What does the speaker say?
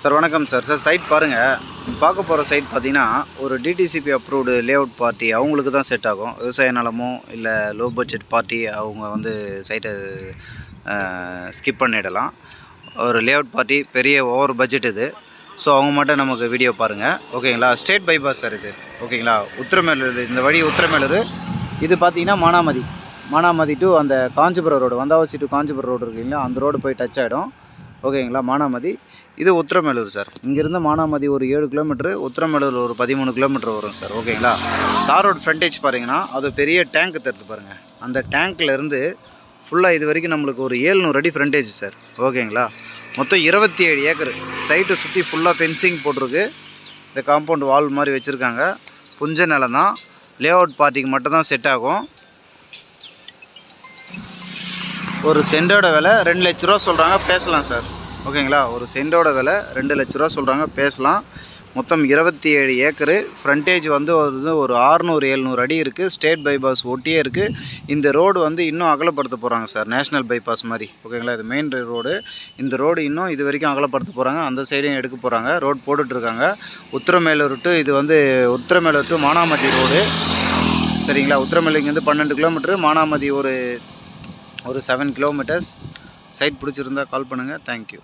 Sir வணக்கம் sir. Sir side பாருங்கள் பார்க்க போகிற சைட் பார்த்தீங்கன்னா ஒரு டிடிசிபி அப்ரூவ்டு லேஅவுட் பார்ட்டி அவங்களுக்கு தான் செட் ஆகும். விவசாய நிலமோ இல்லை லோ பட்ஜெட் பார்ட்டி அவங்க வந்து சைட்டை ஸ்கிப் பண்ணிடலாம். ஒரு லேஅவுட் பார்ட்டி பெரிய ஓவர் பட்ஜெட் இது. ஸோ அவங்க மட்டும் நமக்கு வீடியோ பாருங்கள் ஓகேங்களா ஸ்டேட் பைபாஸ் சார் இது. ஓகேங்களா உத்திரமேலூர் இந்த வழி உத்திரமேலூர். இது பார்த்தீங்கன்னா மானாமதி. மானாமதி டு அந்த Kanchipuram road Vandavasi to Kanchipuram road இருக்கு இல்லைங்களா? அந்த ரோடு போய் டச் ஆகிடும் ஓகேங்களா? மானாமதி. இது உத்திரமேலூர் சார். இங்கேருந்து மானாமதி ஒரு ஏழு கிலோமீட்ரு உத்திரமேலூர் ஒரு பதிமூணு கிலோமீட்டர் வரும் சார். ஓகேங்களா? தார் ரோடு ஃப்ரண்டேஜ் பாருங்கன்னா அது பெரிய டேங்க் தருது பாருங்கள் அந்த டேங்க்லேருந்து ஃபுல்லாக இது வரைக்கும் நம்மளுக்கு ஒரு ஏழ்நூறு அடி ஃப்ரண்டேஜ் சார். ஓகேங்களா? மொத்தம் இருபத்தி ஏழு ஏக்கர். சைட்டை சுற்றி ஃபுல்லாக ஃபென்சிங் போட்டிருக்கு. இந்த காம்பவுண்ட் வால் மாதிரி வச்சுருக்காங்க. புஞ்ச நிலம் தான் லே அவுட் பார்ட்டிக்கு மட்டும் தான் செட் ஆகும். ஒரு சென்டோட விலை ரெண்டு லட்ச ரூபா சொல்கிறாங்க பேசலாம் சார். ஓகேங்களா? ஒரு சென்டோட விலை ரெண்டு லட்ச ரூபா சொல்கிறாங்க பேசலாம். மொத்தம் இருபத்தி ஏழு ஏக்கரு. ஃப்ரண்டேஜ் வந்து வந்து ஒரு ஆறுநூறு எழுநூறு அடி இருக்குது ஸ்டேட் பைபாஸ் ஒட்டியே இருக்குது இந்த ரோடு வந்து இன்னும் அகலப்படுத்த போகிறாங்க சார் நேஷ்னல் பைபாஸ் மாதிரி. ஓகேங்களா? இது மெயின் ரோடு இந்த ரோடு இன்னும் இது வரைக்கும் அகலப்படுத்த போகிறாங்க அந்த சைடையும் எடுக்க போகிறாங்க ரோடு போட்டுட்ருக்காங்க உத்திரமேலூர் டு இது வந்து உத்திரமேலூர் டு மானாமதி ரோடு சரிங்களா? உத்திரமேலூர் வந்து பன்னெண்டு கிலோமீட்ரு மானாமதி ஒரு ஒரு செவன் கிலோமீட்டர்ஸ் சைட் பிடிச்சிருந்தா கால் பண்ணுங்கள் தேங்க்யூ